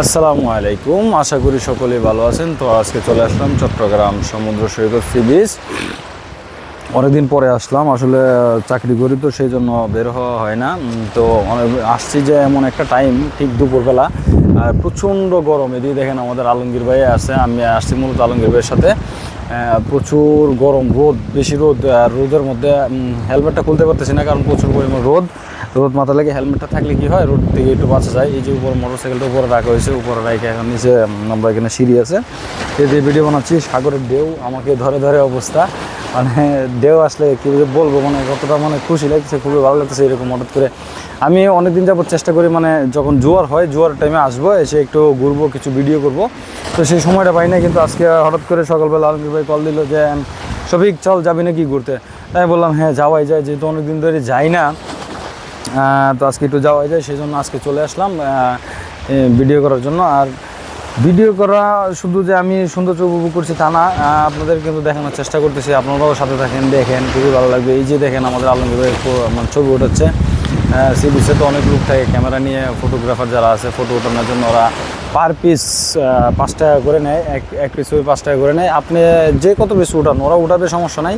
আসসালামু আলাইকুম। আশা করি সকলেই ভালো আছেন। তো আজকে চলে আসলাম চট্টগ্রাম সমুদ্র সৈকত সি বিচ অনেকদিন পরে আসলাম। আসলে চাকরি করি তো সেই জন্য বের হওয়া হয় না। তো আসছি যে এমন একটা টাইম, ঠিক দুপুরবেলা। আর প্রচণ্ড গরম। এদিকে দেখেন আমাদের আলমগীর ভাই আছে। আমি আসছি মূলত আলমগীর ভাইয়ের সাথে। প্রচুর গরম, রোদ, বেশি রোদ। আর রোদের মধ্যে হেলমেটটা খুলতে পারতেছি না কারণ প্রচুর পরিমাণ রোদ। রোদ মাথা লেগে হেলমেটটা থাকলে কি হয়? রোদ থেকে একটু বাঁচা যায়। এই যে উপরে মোটরসাইকেলটা উপরে রাখা হয়েছে, উপরে রাখে এখন নিচে আমরা এখানে সিঁড়ি আছে। যে ভিডিও বানাচ্ছি, সাগরের ঢেউ, আমাকে ধরে ধরে অবস্থা। মানে ঢেউ আসলে কী বলব মানে কতটা মানে খুশি লাগছে, খুবই ভালো লাগতেছে এরকম হঠাৎ করে। আমি অনেকদিন যাবত চেষ্টা করি মানে যখন জোয়ার হয়, জোয়ার টাইমে আসব, এসে একটু ঘুরবো, কিছু ভিডিও করব। তো সেই সময়টা পাই না কিন্তু আজকে হঠাৎ করে সকালবেলা আলমগীর ভাই কল দিল যে সবিক চল যাবি নাকি ঘুরতে? তাই বললাম হ্যাঁ যাওয়াই যায়। যেহেতু অনেকদিন ধরে যাই না তো আজকে একটু যাওয়া যায় সেই জন্য আজকে চলে আসলাম ভিডিও করার জন্য। আর ভিডিও করা শুধু যে আমি সৌন্দর্য উপভোগ করছি তা না আপনাদের কিন্তু দেখানোর চেষ্টা করতেছি। আপনারাও সাথে থাকেন, দেখেন, খুবই ভালো লাগবে। এই যে দেখেন, আমাদের আলমগীর মানে ছবি ওঠাচ্ছে সি বিচে তো অনেক লোক থাকে, ক্যামেরা নিয়ে ফটোগ্রাফার যারা আছে ফটো ওঠানোর জন্য ওরা পার পিস পাঁচ টাকা করে নেয়, এক এক পিস ছবি পাঁচ টাকা করে নেয়। আপনি যে কত পিস উঠান, ওরা উঠাবে সমস্যা নাই।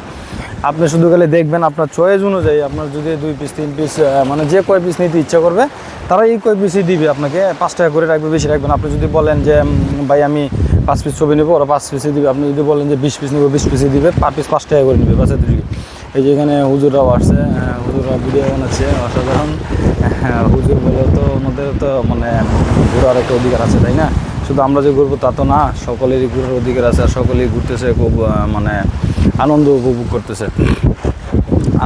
আপনি শুধু গেলে দেখবেন আপনার চয়েস অনুযায়ী আপনার যদি দুই পিস তিন পিস মানে যে কয় পিস নিতে ইচ্ছা করবে তারা এই কয় পিসই দিবে আপনাকে। পাঁচ টাকা করে রাখবে বেশি রাখবেন আপনি যদি বলেন যে ভাই আমি পাঁচ পিস ছবি নেব ওরা পাঁচ পিসই দিবে। আপনি যদি বলেন যে বিশ পিস নেব বিশ পিসই দিবে পার পিস পাঁচ টাকা করে নেবে। বাস এতটুকু এই যে এখানে হুজুররাও আসছে হুজুররা ভিডিও বানাচ্ছে। অসাধারণ। হ্যাঁ, হুজুর বলে তো ওনাদের তো মানে ঘোরার একটা অধিকার আছে তাই না? শুধু আমরা যে ঘুরবো তা তো না সকলেরই ঘুরার অধিকার আছে আর সকলেই ঘুরতেছে খুব মানে আনন্দ উপভোগ করতেছে।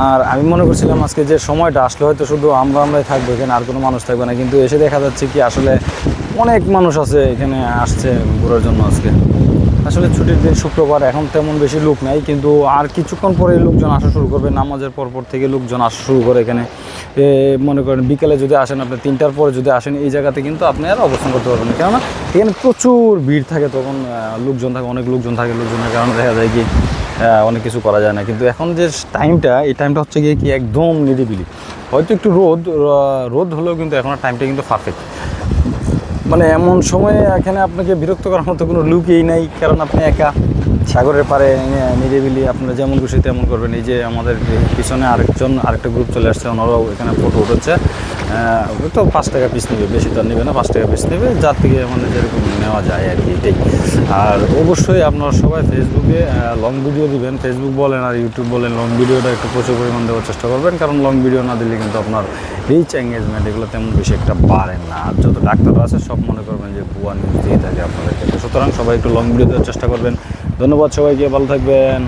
আর আমি মনে করছিলাম আজকে যে সময়টা, আসলে হয়তো শুধু আমরা আমরাই থাকব, এখানে আর কোনো মানুষ থাকবে না। কিন্তু এসে দেখা যাচ্ছে কি আসলে অনেক মানুষ আছে এখানে আসছে ঘোরার জন্য আজকে। আসলে ছুটির দিন শুক্রবার, এখন তেমন বেশি লোক নাই, কিন্তু আর কিছুক্ষণ পরে লোকজন আসা শুরু করবে। নামাজের পরপর থেকে লোকজন আসা শুরু করে এখানে। মনে করেন বিকেলে যদি আসেন, আপনি তিনটার পরে যদি আসেন, এই জায়গাতে কিন্তু আপনি আর অবস্থান করতে পারবেন কেননা এখানে প্রচুর ভিড় থাকে, তখন লোকজন থাকে, অনেক লোকজন থাকে, লোকজনের কারণে দেখা যায় কি অনেক কিছু করা যায় না। কিন্তু এখন যে টাইমটা এই টাইমটা হচ্ছে গিয়ে কি একদম নিরিবিলি। হয়তো একটু রোদ রোদ হলেও কিন্তু এখন টাইমটা কিন্তু পারফেক্ট মানে এমন সময়ে এখানে আপনাকে বিরক্ত করার মতো কোনো লুকই নাই, কারণ আপনি একা সাগরের পারে নিরিবিলি আপনারা যেমন খুশি তেমন করবেন। এই যে আমাদের পিছনে আরেকজন, আরেকটা গ্রুপ চলে আসছে, ওনারাও এখানে ফটো উঠেছে তো পাঁচ টাকা পিস নেবে, বেশি তো নেবে না, পাঁচ টাকা পিস নেবে, যার থেকে মানে যেরকম নেওয়া যায় আর কি, এটাই। আর অবশ্যই আপনারা সবাই ফেসবুকে লং ভিডিও দিবেন। ফেসবুক বলেন আর ইউটিউব বলেন লং ভিডিওটা একটু প্রচুর পরিমাণ দেওয়ার চেষ্টা করবেন, কারণ লং ভিডিও না দিলে কিন্তু আপনার রিচ এঙ্গেজমেন্ট এগুলো তেমন বেশি একটা বাড়ে না। আর যত ডাক্তাররা আছে, সব মনে করবেন যে ভুয়া নিউজ দিয়ে থাকে আপনাদেরকে। সুতরাং সবাই একটু লং ভিডিও দেওয়ার চেষ্টা করবেন। ধন্যবাদ সবাইকে, ভালো থাকবেন।